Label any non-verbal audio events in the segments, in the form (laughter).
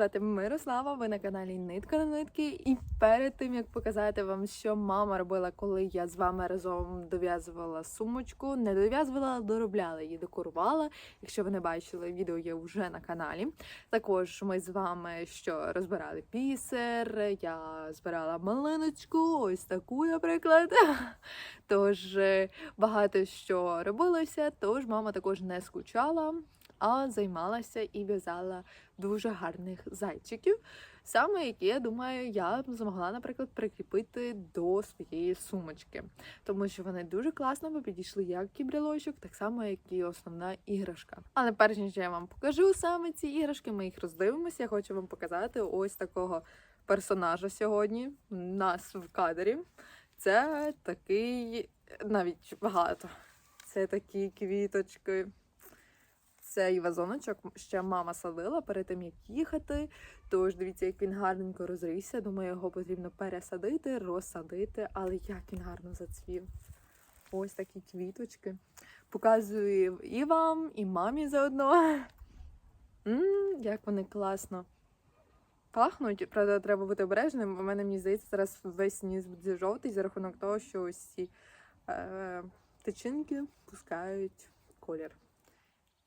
звати Мирослава. Ви на каналі Нитка на нитки. І перед тим як показати вам, що мама робила, коли я з вами разом дов'язувала сумочку, не дов'язувала, доробляла її, декорувала. Якщо ви не бачили, відео є вже на каналі. Також ми з вами що розбирали пісер, я збирала малиночку, ось таку, наприклад. (laughs) Тож е, багато що робилося, тож мама також не скучала, а займалася і в'язала дуже гарних зайчиків, саме які, я думаю, я змогла, наприклад, прикріпити до своєї сумочки, тому що вони дуже класно підійшли як і брелочок, так само, як і основна іграшка. Але перш ніж я вам покажу саме ці іграшки, ми їх роздивимося. Я хочу вам показати ось такого персонажа сьогодні. у Нас в кадрі. Це такий навіть багато. Це такі квіточки. Цей вазоночок ще мама садила перед тим, як їхати. Тож дивіться, як він гарненько розрився. Думаю, його потрібно пересадити, розсадити, але як він гарно зацвів. Ось такі квіточки. Показую і вам, і мамі заодно. Ммм, як вони класно пахнуть. Правда, треба бути обережним. У мене, мені здається, зараз весь ніс буде жовтий за рахунок того, що ось ці е, тичинки пускають колір.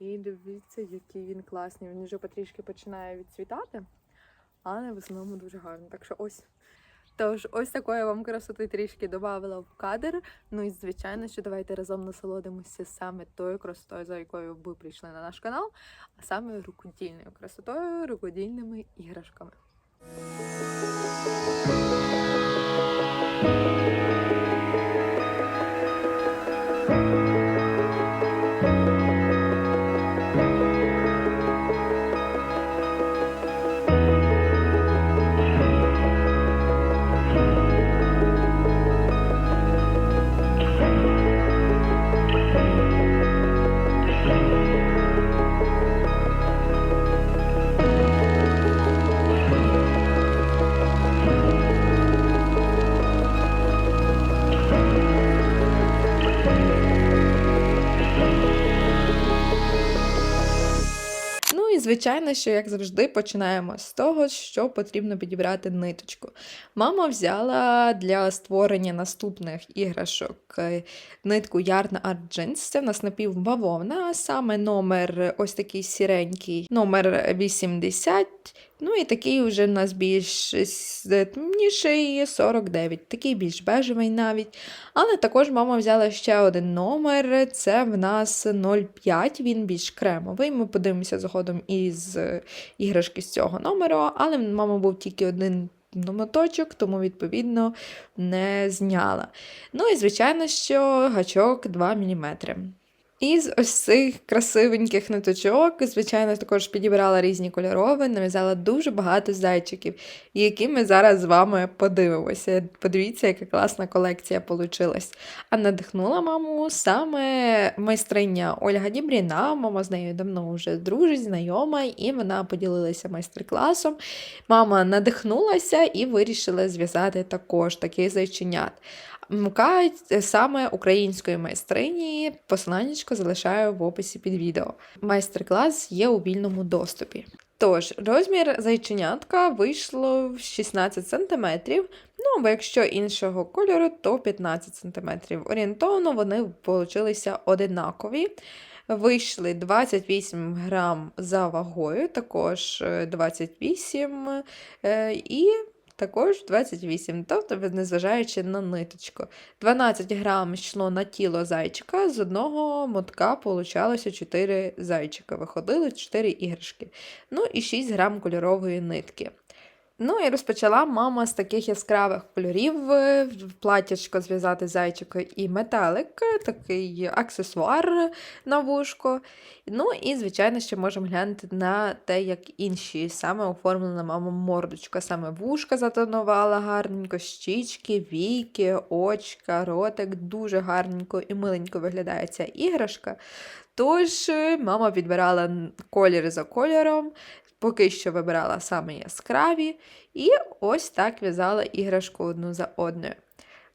І дивіться, який він класний. Він вже потрішки починає відцвітати, але в основному дуже гарно. Так що ось. Тож, ось такої вам красоти трішки додавала в кадр. Ну і звичайно, що давайте разом насолодимося саме тою красотою, за якою ви прийшли на наш канал, а саме рукодільною красотою, рукодільними іграшками. Звичайно, що як завжди починаємо з того, що потрібно підібрати ниточку. Мама взяла для створення наступних іграшок е, нитку Yarn Art Jeans. Це в нас напівбавовна, а саме номер ось такий сіренький, номер 80. Ну і такий вже в нас більш темніший 49, такий більш бежевий навіть. Але також мама взяла ще один номер, це в нас 0,5, він більш кремовий. Ми подивимося згодом із іграшки з цього номеру, але мама був тільки один моточок, тому, відповідно, не зняла. Ну і, звичайно, що гачок 2 мм. Із ось цих красивеньких ниточок, звичайно, також підібрала різні кольорові, нав'язала дуже багато зайчиків, які ми зараз з вами подивимося. Подивіться, яка класна колекція вийшла. А надихнула маму саме майстриня Ольга Дібріна. Мама з нею давно вже дружить, знайома, і вона поділилася майстер-класом. Мама надихнулася і вирішила зв'язати також такий зайченят. Мукають саме української майстрині. Посиланнячко залишаю в описі під відео. Майстер-клас є у вільному доступі. Тож, розмір зайченятка вийшло в 16 см. Ну, або якщо іншого кольору, то 15 см. Орієнтовно вони получилися одинакові. Вийшли 28 грам за вагою, також е, 28 е, і також 28, тобто незважаючи на ниточку. 12 грам йшло на тіло зайчика, з одного мотка получалося 4 зайчика. Виходили 4 іграшки. Ну і 6 грам кольорової нитки. Ну і розпочала мама з таких яскравих кольорів е, в платячко зв'язати зайчика і метелик, такий аксесуар на вушко. Ну і, звичайно, ще можемо глянути на те, як інші саме оформлена мама мордочка. Саме вушка затонувала гарненько, щічки, віки, очка, ротик. Дуже гарненько і миленько виглядає ця іграшка. Тож е, мама підбирала колір за кольором, поки що вибирала саме яскраві, і ось так в'язала іграшку одну за одною.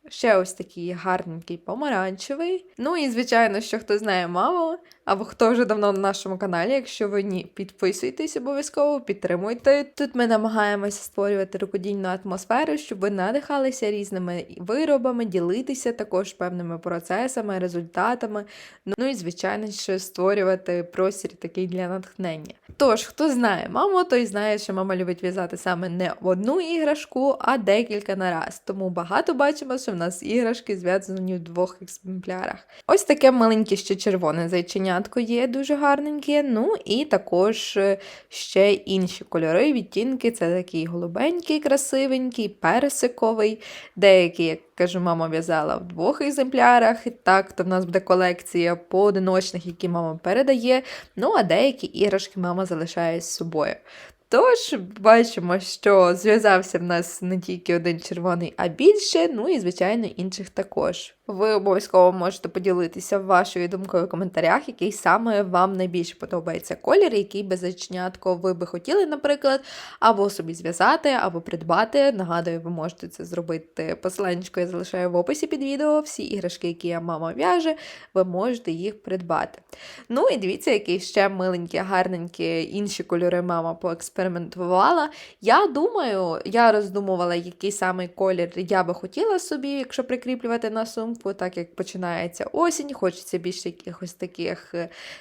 Ще ось такий гарненький помаранчевий. Ну і, звичайно, що хто знає маму, Або хто вже давно на нашому каналі, якщо ви ні, підписуйтесь обов'язково, підтримуйте. Тут ми намагаємося створювати рукодільну атмосферу, щоб ви надихалися різними виробами, ділитися також певними процесами, результатами. Ну і, звичайно, ще створювати простір такий для натхнення. Тож, хто знає маму, той знає, що мама любить в'язати саме не одну іграшку, а декілька на раз. Тому багато бачимо, що в нас іграшки зв'язані в двох екземплярах. Ось таке маленьке ще червоне зайченятко є, дуже гарненьке. Ну і також е, ще інші кольори, відтінки. Це такий голубенький, красивенький, персиковий. Деякі, як кажу, мама в'язала в двох екземплярах. Так, то в нас буде колекція поодиночних, які мама передає. Ну, а деякі іграшки мама залишає з собою. Тож, бачимо, що зв'язався в нас не тільки один червоний, а більше, ну і, звичайно, інших також. Ви обов'язково можете поділитися вашою думкою в коментарях, який саме вам найбільше подобається колір, який беззачнятко ви би хотіли, наприклад, або собі зв'язати, або придбати. Нагадую, ви можете це зробити. Посиланнячко я залишаю в описі під відео. Всі іграшки, які мама в'яже, ви можете їх придбати. Ну і дивіться, які ще миленькі, гарненькі інші кольори мама поекспериментувала. Я думаю, я роздумувала, який саме колір я би хотіла собі, якщо прикріплювати на сумку, так як починається осінь, хочеться більше якихось таких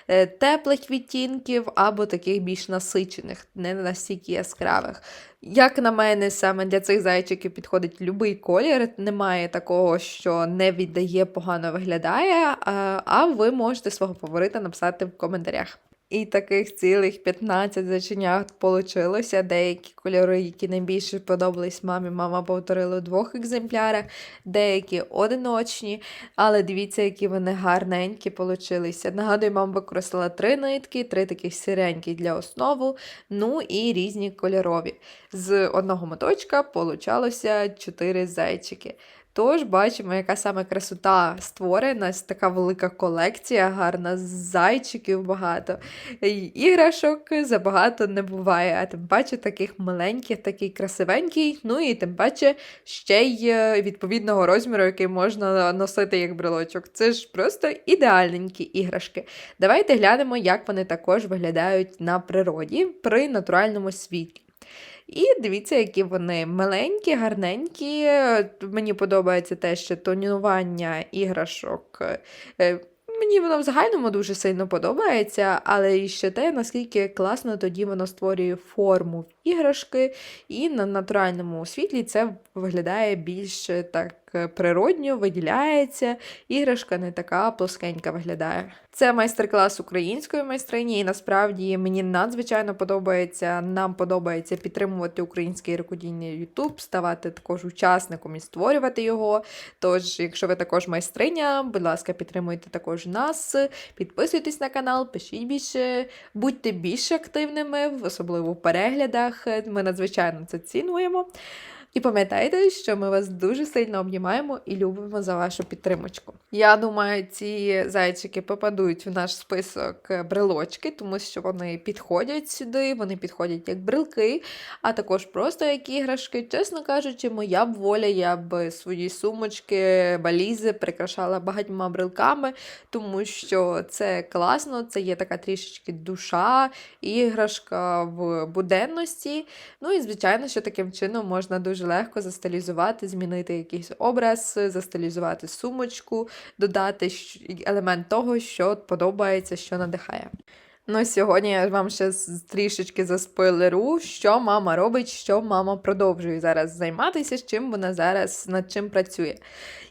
е, теплих відтінків, або таких більш насичених, не настільки яскравих. Як на мене, саме для цих зайчиків підходить будь-який колір. Немає такого, що не віддає, погано виглядає. А ви можете свого фаворита написати в коментарях. І таких цілих 15 заченят получилося. Деякі кольори, які найбільше подобались мамі, мама повторила у двох екземплярах, деякі одиночні. Але дивіться, які вони гарненькі получилися. Нагадую, мама використала три нитки, три таких сиренькі для основу, ну і різні кольорові. З одного моточка получалося 4 зайчики. Тож бачимо, яка саме красота створена, така велика колекція, гарна, зайчиків багато. Іграшок забагато не буває, а тим паче таких маленьких, такий красивенький, ну і тим паче ще й е, відповідного розміру, який можна носити як брелочок. Це ж просто ідеальненькі іграшки. Давайте глянемо, як вони також виглядають на природі при натуральному світлі. І дивіться, які вони миленькі, гарненькі. Мені подобається те, що тонування іграшок. Е, мені воно в загальному дуже сильно подобається, але і ще те, наскільки класно тоді воно створює форму іграшки, і на натуральному світлі це виглядає більш так природньо, виділяється, іграшка не така плоскенька виглядає. Це майстер-клас української майстрині, і насправді мені надзвичайно подобається. Нам подобається підтримувати український рукодільний YouTube, ставати також учасником і створювати його. Тож, якщо ви також майстриня, будь ласка, підтримуйте також нас, підписуйтесь на канал, пишіть більше, будьте більш активними, особливо в переглядах. Ми надзвичайно це цінуємо. І пам'ятайте, що ми вас дуже сильно обнімаємо і любимо за вашу підтримочку. Я думаю, ці зайчики попадуть в наш список брелочки, тому що вони підходять сюди, вони підходять як брелки, а також просто як іграшки. Чесно кажучи, моя б воля, я б свої сумочки, балізи прикрашала багатьма брелками, тому що це класно, це є така трішечки душа, іграшка в буденності. Ну і звичайно, що таким чином можна дуже дуже легко застилізувати, змінити якийсь образ, застилізувати сумочку, додати елемент того, що подобається, що надихає. Ну, сьогодні я вам ще трішечки заспойлеру, що мама робить, що мама продовжує зараз займатися, чим вона зараз над чим працює.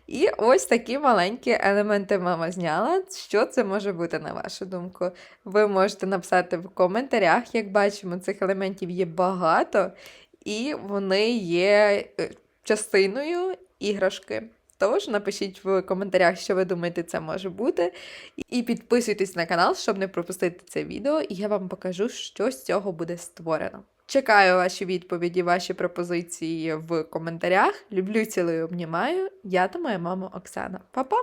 І ось такі маленькі елементи мама зняла. Що це може бути, на вашу думку? Ви можете написати в коментарях, як бачимо, цих елементів є багато і вони є е, частиною іграшки. Тож напишіть в коментарях, що ви думаєте, це може бути. І підписуйтесь на канал, щоб не пропустити це відео, і я вам покажу, що з цього буде створено. Чекаю ваші відповіді, ваші пропозиції в коментарях. Люблю, цілую, обнімаю. Я та моя мама Оксана. Па-па!